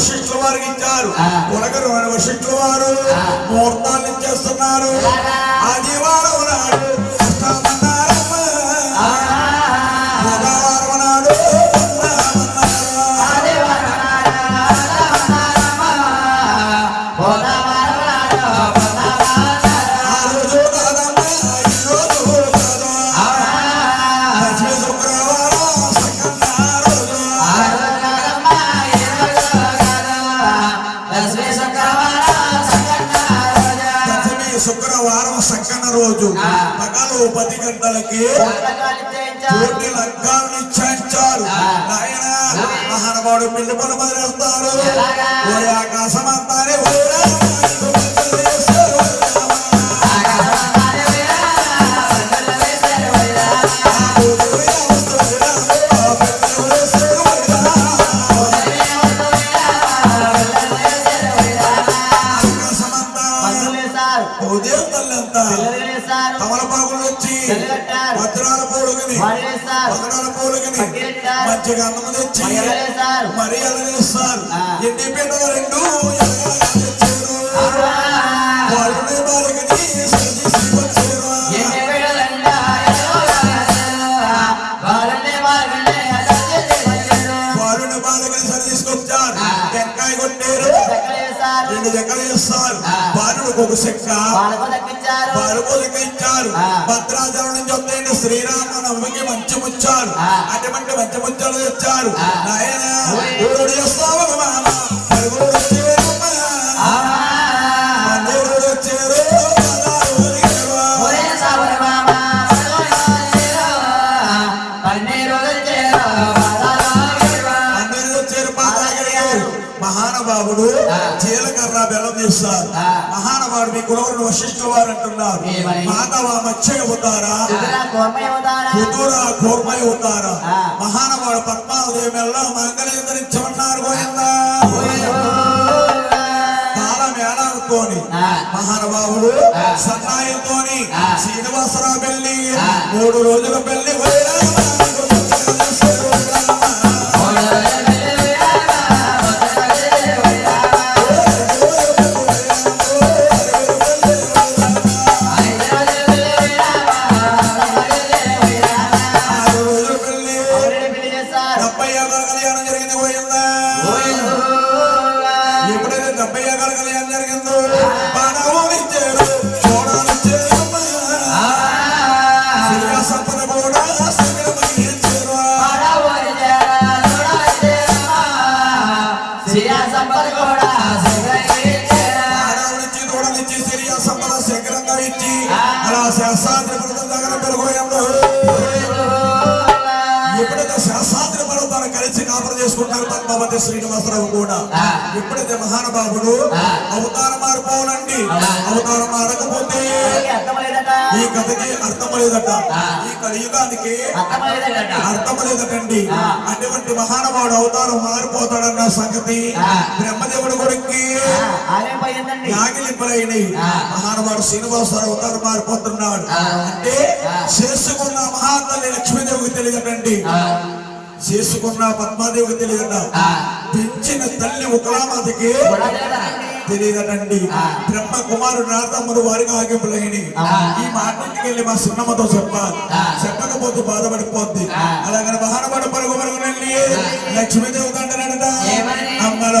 వశిష్ఠుల వారికి ఇచ్చారు. కొడుకును వశిష్ఠుల వారు. ముహూర్తాలు ఇచ్చేస్తున్నారు? ఆదివారం నాడు రోజు. పగలు పది గంటలకి. కోటి లగ్గాలు నిశ్చయించారు. నాయన మహానుభావుడు పిల్లి పనులు మొదలెడతారు ఆకాశం అంతానే మంచిగా అన్నం తెచ్చి మరి పీటలు రెండు. ఒక చెక్క బాలుకు ఇచ్చారు. భద్రాచలం నుంచి వస్తాయండి శ్రీరామ నవమికి మంచి ముచ్చారు. అటువంటి మంచి ముచ్చాలు తెచ్చారు. నాయన. ఊరుడు చేస్తావు మహానుభావుడు ఆ. జీలకర్ర బెల్లం తీస్తారు. మీ కులవరుడు వశిష్ఠుల వారు అంటున్నారు? మాధవ మత్స్య అవుతారా కోర్మయ్యవుతారా కుదూర కోర్మై అవుతారా ఆ. మహానుభావుడు పద్మావదేవి మెల్ల మంగళీకరించమన్నారు మేళాలతోని ఆ. మహానుభావుడు. సన్నాయితోని. శ్రీనివాసరావు పెళ్ళి. మూడు రోజుల పెళ్ళి ఆరు డెబ్బై ఏళ్ళ కళ్యాణం పద్మావతి శ్రీనివాసరావు కూడా ఆ. ఎప్పుడైతే మహానుభావుడు. అవతారం మారిపోనండి ఆ. అవతారం మారకపోతే ఈ కథకి అర్థం లేదట. ఈ కలియుగానికి అర్థం లేదటండి. అటువంటి మహానుభావుడు అవతారం మారిపోతాడన్న సంగతి. బ్రహ్మదేవుడు కొడుక్కి యాగిలింపులైనవి. మహానుభావుడు శ్రీనివాసరావు అవతారం మారిపోతున్నాడు. అంటే. చేసుకున్న మహాతల్లి లక్ష్మీదేవికి తెలియదండి చేసుకున్న పద్మాదేవికి తెలియదట. పెంచిన తల్లి కూడా తెలియదండి తెలియదటండి. బ్రహ్మ కుమారుడు నారదమ్ముడు వారికి ఆగింపులైన. ఈ మాట ఇంటికి వెళ్ళి మా సున్నమ్మతో చెప్పాలి. చెప్పకపోతే బాధపడిపోద్ది ఆ. అలాగని మహానవాడు పరుగు పరుగు వెళ్ళి ఆ. లక్ష్మీదేవి కంటనట ఏమని? అమ్మలో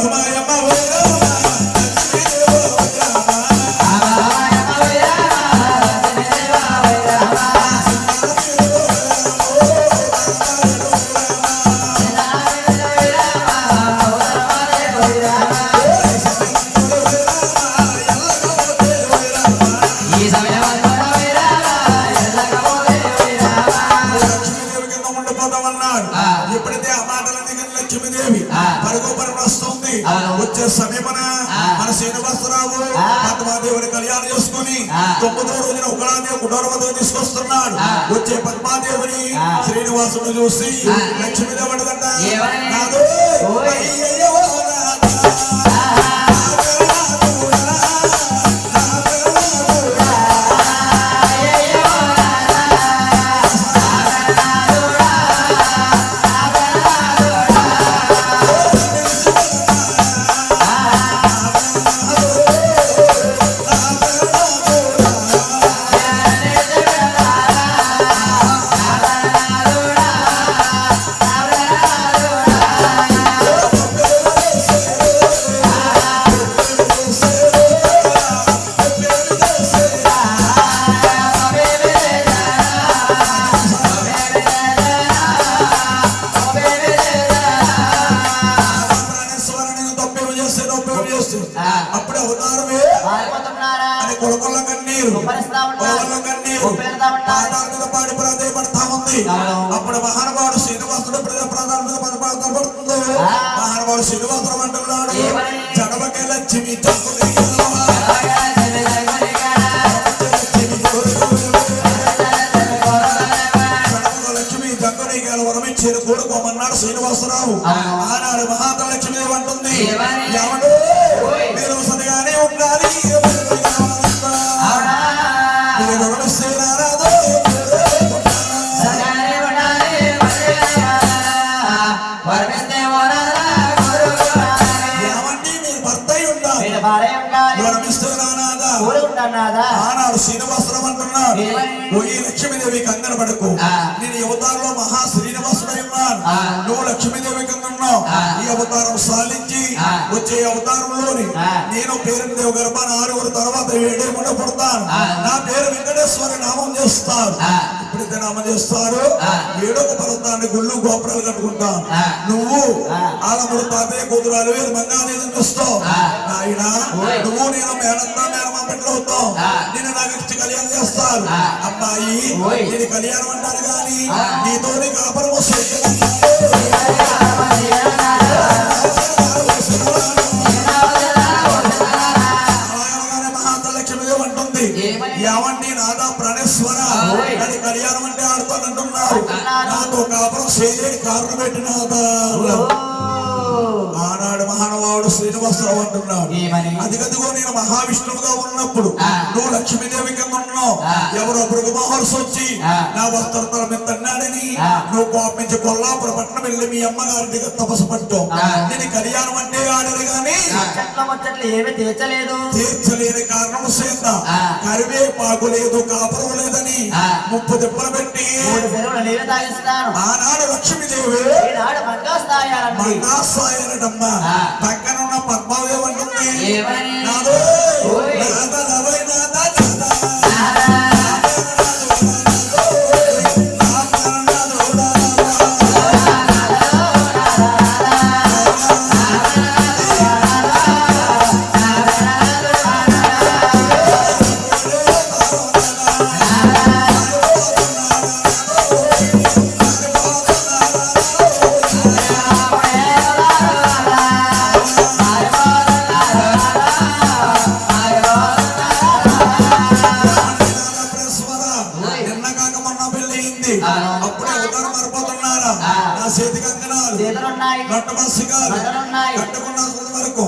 కుటుంబతో తీసుకొస్తున్నాడు. వచ్చే పద్మాదేవిని. శ్రీనివాసుడు చూసి ఆ. లక్ష్మీదేవి పారిపోతున్నారా అని కొడుకుల కన్నీరు. ఉన్నారు కొడుకుల కన్నీరు. ఉప్పెడతా ఉన్నారు పాదాల మీద పాడి ప్రాధాయపడతా ఉంది. అప్పుడు మహానుభావుడు శ్రీనివాసుడు ప్రధాన మీద పడుతుంది ఆ. మహానుభావుడు శ్రీనివాసుడు అంటున్నాడు? జడవకే లక్ష్మి చంపుని గెలవా. అలాగా చెవి జగలిగాడా, లక్ష్మి కొడుకు లక్ష్మీదేవి కంగ ఉన్నావు. ఈ అవతారం సాధించి. వచ్చే అవతారంలోని. నేను పేరు దేవు గర్భాన ఆరుగురు తర్వాత ఏడే ముండ పుడతాను. నా పేరు వెంకటేశ్వర నామం చేస్తారు ఆ. ఎప్పుడైతే నామం చేస్తారు. ఏడొక పర్వతాన్ని గుళ్ళు గోపురాలు కట్టుకుంటాను. నువ్వు ఆ. ఆలముడు తాతయ్య కూతురాలు వేరు మంగాదేవిని చూస్తావు ఆ. నాయన ఓయ్. నువ్వు నేను మేనత్తా మేనమా బిడ్డలు. నేను నాకు ఇచ్చి కళ్యాణం చేస్తారు ఆ. అమ్మాయి. నేను కళ్యాణం అంటారు కానీ. నీతోని కాపురం వస్తుంది శ్రీనివాసరావు అంటున్నాడు? అదిగదిగో నేను మహావిష్ణువుగా. నువ్వు లక్ష్మీదేవి కింద ఉన్నావు. ఎవరో భృగు మహర్షి వచ్చి. నా వస్త్రతల మీద తన్నాడని. నువ్వు కోపించి కొల్లాపుర పట్టణం వెళ్ళి మీ అమ్మగారి దగ్గర తపస్సు పట్టావు ఆ. నేను కళ్యాణం అంటే ఆడరు గాని ఏమీ తీర్చలేదు తీర్చలేని కారణం చేత ఆ. కరివేపాకు లేదు కాపురం లేదని. ముప్పు దెబ్బలు పెట్టి ఆనాడు లక్ష్మీదేవి ఈనాడు మంగోస్తాయాలండి మందాసాయనడమ్మ ఆ. పక్కన ఉన్న పద్మాదేవి అంటుంది నాద కట్టుకున్న వరకు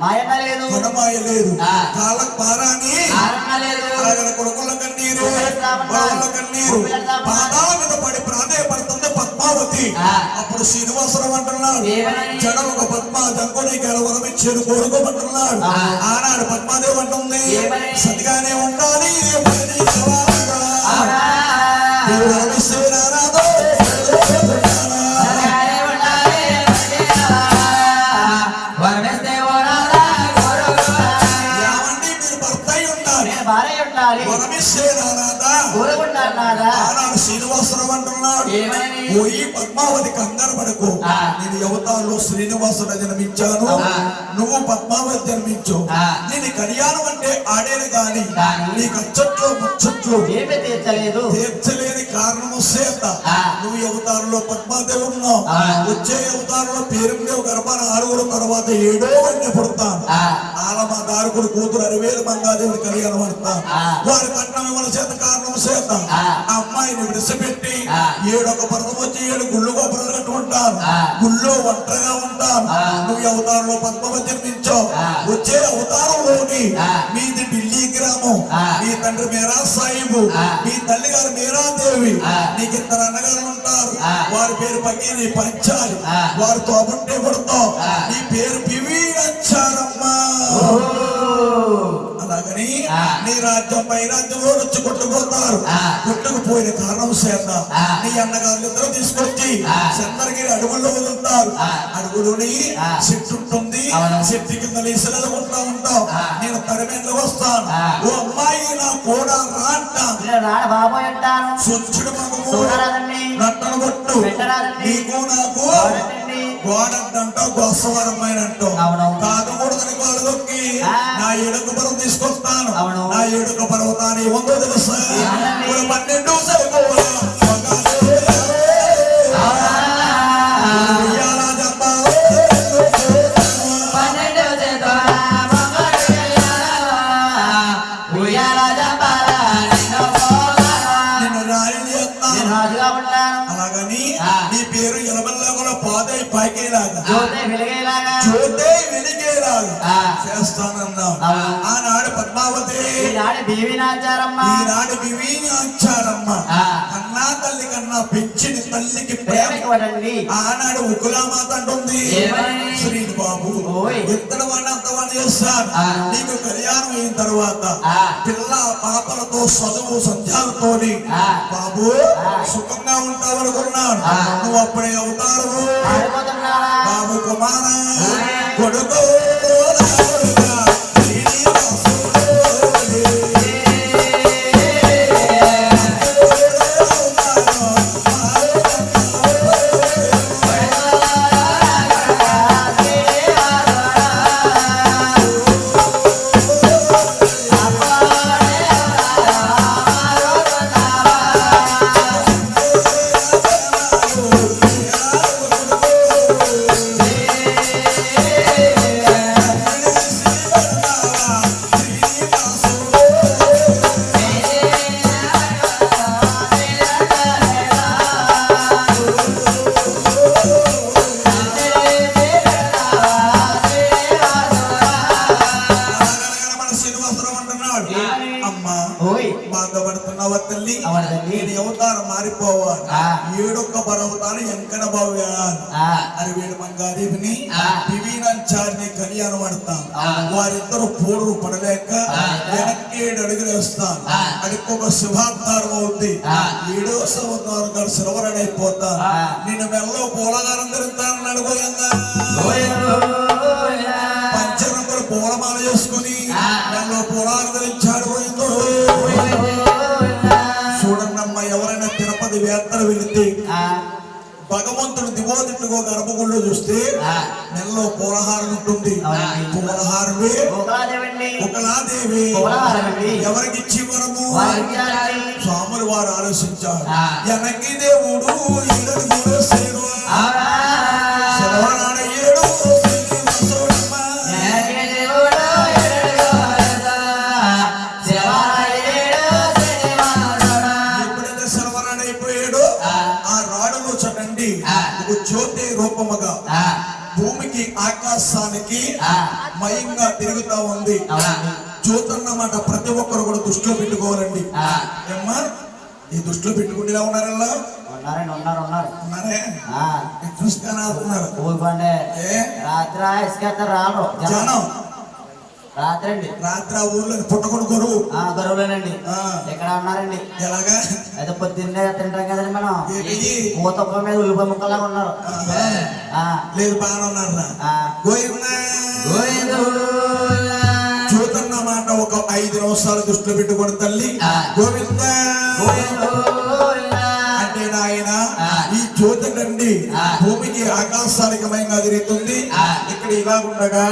మాయన్న లేదు. గుణమాయ లేదు. కాళ్ళకు పారాని కొడుకుల కన్నీరు. పాదాల మీద పడి ప్రాధేయపడుతుంది పద్మావతి. అప్పుడు శ్రీనివాసరావు అంటున్నాడు? జడ ఒక పద్మ జంకుని గెలవరం ఇచ్చేది కోరుకోమంటున్నాడు. ఆనాడు పద్మాదేవి అంటుంది? సతిగానే ఉండాలి. Oh. నేను యువతాల్లో శ్రీనివాసుడు జన్మించాను. నువ్వు పద్మావతి జన్మించు. నేను కళ్యాణం అంటే ఆడేది గాని. నీకు అచ్చట్లు ముచ్చట్లు తీర్చలేదు తీర్చలేని కారణము చేత ఆ. నువ్వు అవతారంలో పద్మాదేవి ఉన్నావు. వచ్చే అవతారంలో పేరుదేవు గర్భాన ఆరుగురు తర్వాత ఏడో వాడిని పుడతాను ఆ. ఆలమ దారుకుడు కూతురు అరివేలు మంగాదేవుడి కళ్యాణం ఆ. వారి పట్నం ఇవ్వడం చేత కారణం చేత ఆ. అమ్మాయిని విడిచిపెట్టి. ఏడొక పర్వతం వచ్చి ఏడు గుళ్ళు గోపురాలు కట్టుకుంటాను ఆ. గుళ్ళో ఒంటరిగా ఉంటాను ఆ. నువ్వు అవతారంలో పద్మవ జన్మించావు ఆ. వచ్చే అవతారంలోని. మీది ఢిల్లీ గ్రామం. మీ తండ్రి మేరా సాహిబు. మీ తల్లి గారు మేరా దేవి. నీకు ఇద్దరు అన్నగారు ఉంటారు. వారి పేరు పక్కని పంచాలి ఆ. వారితో అబుంటే పడతావు. నీ పేరు పివి నచ్చారమ్మా ఆ. నీ రాజ్యం పై రాజ్యం వచ్చి కొట్టుకుపోతారు. కొట్టుకుపోయిన కారణం చేత ఆ. నీ అన్నగారు ఇద్దరు తీసుకొచ్చి. చంద్రగిరి అడవుల్లో వదులుతారు ఆ. చెట్టు ఉంటుంది. చెట్టు కింద నీసలుకుంటా ఉంటావు ఆ. నేను తరిమేళ్ళు వస్తాను. ఓ అమ్మాయి నా కూడా రాంట నేను రాడ బాబోయ్ అంటాను సొచ్చుడు మగము నట్టను కొట్టు నీకు నాకు గోసవరమైన. కాదు. నా పర్వతం తీసుకొస్తాను. నా ఏడుక పర్వతాన్ని ఉందో తెలుసా పన్నెండు ఈనాడు ఈనాడు. కన్నా తల్లి కన్నా పెంచిన తల్లికి ప్రేమ ఆనాడు ఉకులామాత అంటుంది? శ్రీని బాబు. ఇద్దరు వాడిని అంత వాడిని చేస్తాను. నీకు కళ్యాణం అయిన తర్వాత. పిల్ల పాపలతో చదువు సంధ్యాలతోని ఆ. బాబు. సుఖంగా ఉంటావు అనుకున్నాను. నువ్వు అప్పుడే అవుతారు బాబు కుమార. కొడుకు కళ్యాణం. వారిద్దరు పోరు పడలేక. వెనక్కి ఏడు అడుగులు వేస్తాం ఆ. అడికి ఒక శుభావతారం అవుద్ది ఆ. ఏడో సంవత్సరం గారు సిలవరడైపోతాను ఆ. నిన్ను మెల్లో పూలగారం తిరుగుతానని ఓయ్ పంచరంగులు పూలమాల చేసుకుని. మెల్లో పూలాలు ధరించాడు పోయిందో చూడండమ్మా ఎవరైనా తిరుపతి వేత్తలు వెళితే భగవంతుడు దివోదిట్టుకో గర్భగుళ్ళు చూస్తే. నెలలో పూలహారం ఉంటుంది. పూలహారమే ఒకలాదేవి. ఎవరికి ఇచ్చి వరము. స్వాములు వారు ఆలోచించారు. ఎనకి దేవుడు ఏడు భూమికి ఆకాశానికి మయంగా తిరుగుతా ఉంది. జ్యోతన్నమాట ప్రతి ఒక్కరు కూడా దృష్టిలో పెట్టుకోవాలండి. ఆ, ఏమ్మా ఈ దృష్టిలో పెట్టుకుంటేలా ఉన్నారల్లా ఉన్నారండి ఉన్నారు ఉన్నారు. ఆడుతున్నారు రాత్రి రాను. జనం. జనం రాత్రి అండి రాత్రి ఆ ఊర్లో పుట్టకొడు కొరువు ఆ గరువులేనండి ఆ. ఇక్కడ ఉన్నారండి ఎలాగా అయితే పొద్దున్నే తింటాం కదండి మనం ఏంటి? ఊతప్ప మీద ఉల్లిపాయ ముక్కలాగా ఉన్నారు లేదు బాగానే ఉన్నారా. చూతన్నమాట ఒక ఐదు నిమిషాలు దృష్టిలో పెట్టుకొని తల్లి. గోవింద. అంటే నాయన. ఈ జ్యోతి ఆ. భూమికి ఆకాశానికి మయంగా తిరుగుతుంది. ఇక్కడ ఇలా ఉండగా.